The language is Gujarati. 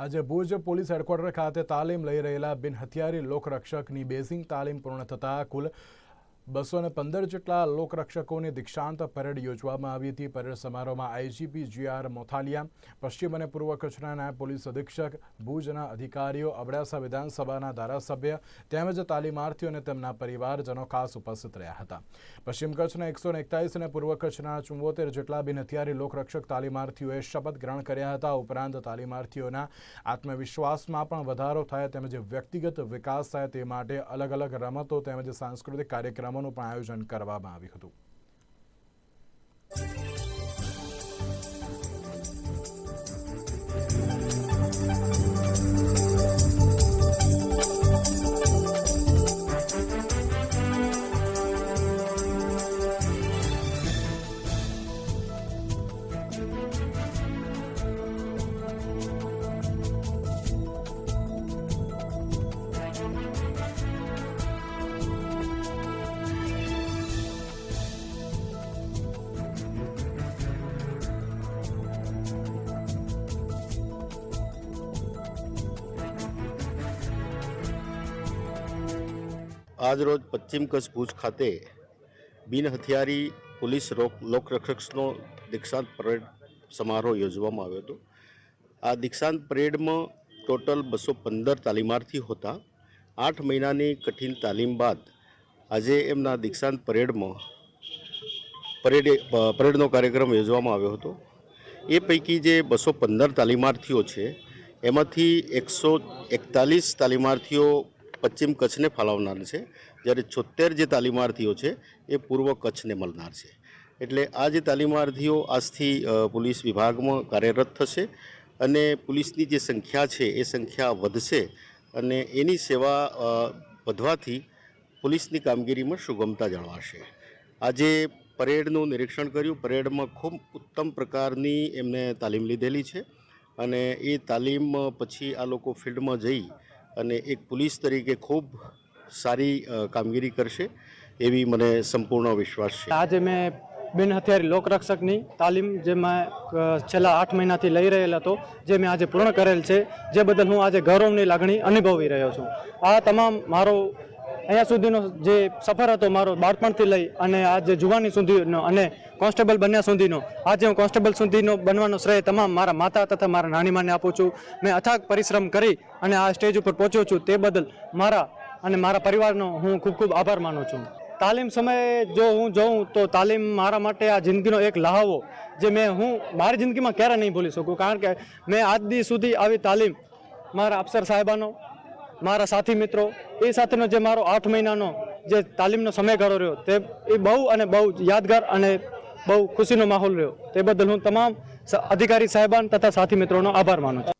આજે ભુજ પોલીસ હેડક્વાર્ટર ખાતે તાલીમ લઈ રહેલા બિન હથિયારી લોકરક્ષકની બેઝિંગ તાલીમ પૂર્ણ થતાં કુલ બસો ને પંદર જેટલા લોકરક્ષકોની દીક્ષાંત પરેડ યોજવામાં આવી હતી. પરેડ સમારોહમાં આઈજીપી જીઆર મોથાલિયા, પશ્ચિમ અને પૂર્વ કચ્છના નાયબ પોલીસ અધિક્ષક, ભુજના અધિકારીઓ, અબડાસા વિધાનસભાના ધારાસભ્ય તેમજ તાલીમાર્થીઓ અને તેમના પરિવારજનો ખાસ ઉપસ્થિત રહ્યા હતા. પશ્ચિમ કચ્છના એકસો એકતાલીસ અને પૂર્વ કચ્છના ચુંબોતેર જેટલા બિન હથિયારી લોકરક્ષક તાલીમાર્થીઓએ શપથ ગ્રહણ કર્યા હતા. ઉપરાંત તાલીમાર્થીઓના આત્મવિશ્વાસમાં પણ વધારો થાય તેમજ વ્યક્તિગત વિકાસ થાય તે માટે અલગ અલગ રમતો તેમજ સાંસ્કૃતિક કાર્યક્રમોનું પણ આયોજન કરવામાં આવ્યું હતું. આજરોજ પશ્ચિમ કચ્છ ભુજ ખાતે બિન હથિયારી પોલીસ રોક લોકરક્ષકનો દીક્ષાંત પરેડ સમારોહ યોજવામાં આવ્યો હતો. આ દીક્ષાંત પરેડમાં ટોટલ બસો પંદર તાલીમાર્થી હતા આઠ મહિનાની કઠિન તાલીમ બાદ આજે એમના દીક્ષાંત પરેડમાં પરેડ, પરેડનો કાર્યક્રમ યોજવામાં આવ્યો હતો. એ પૈકી જે બસો પંદર તાલીમાર્થીઓ છે, એમાંથી એકસો એકતાલીસ તાલીમાર્થીઓ પશ્ચિમ કચ્છને ફાળવનાર છે. જ્યારે છોતેર જે તાલીમાર્થીઓ છે, એ પૂર્વ કચ્છને મળનાર છે. એટલે આ જે તાલીમાર્થીઓ આજથી પોલીસ વિભાગમાં કાર્યરત થશે અને પોલીસની જે સંખ્યા છે, એ સંખ્યા વધશે અને એની સેવા વધવાથી પોલીસની કામગીરીમાં સુગમતા જળવાશે. આજે પરેડનું નિરીક્ષણ કર્યું. પરેડમાં ખૂબ ઉત્તમ પ્રકારની એમને તાલીમ લીધેલી છે અને એ તાલીમ પછી આ લોકો ફિલ્ડમાં જઈ અને એક પોલીસ તરીકે ખૂબ સારી કામગીરી કરશે એવી મને સંપૂર્ણ વિશ્વાસ છે. આજે મેં બિન હથિયારી લોકરક્ષકની તાલીમ જે મેં છેલ્લા આઠ મહિનાથી લઈ રહેલ હતો, જે મેં આજે પૂર્ણ કરેલ છે, જે બદલ હું આજે ગૌરવની લાગણી અનુભવી રહ્યો છું. આ તમામ મારો અહીંયા સુધીનો જે સફર હતો મારો બાળપણથી લઈ અને આ જે જુવાની સુધીનો અને કોન્સ્ટેબલ બન્યા સુધીનો. આજે હું કોન્સ્ટેબલ સુધીનો બનવાનો શ્રેય તમામ મારા માતા તથા મારા નાનીમાને આપું છું. મેં અથાગ પરિશ્રમ કરી અને આ સ્ટેજ ઉપર પહોંચ્યો છું. તે બદલ મારા અને મારા પરિવારનો હું ખૂબ ખૂબ આભાર માનું છું. તાલીમ સમયે જો હું જોઉં તો તાલીમ મારા માટે આ જિંદગીનો એક લહાવો જે મેં હું મારી જિંદગીમાં ક્યારે નહીં ભૂલી શકું. કારણ કે મેં આજ દી સુધી આવી તાલીમ મારા અફસર સાહેબાનો, મારા સાથી મિત્રો, એ સાથેનો જે મારો આઠ મહિનાનો જે તાલીમનો સમયગાળો રહ્યો તે એ બહુ અને બહુ યાદગાર અને બહુ ખુશીનો માહોલ રહ્યો. તે બદલ હું તમામ અધિકારી સાહેબાન તથા સાથી મિત્રોનો આભાર માનું છું.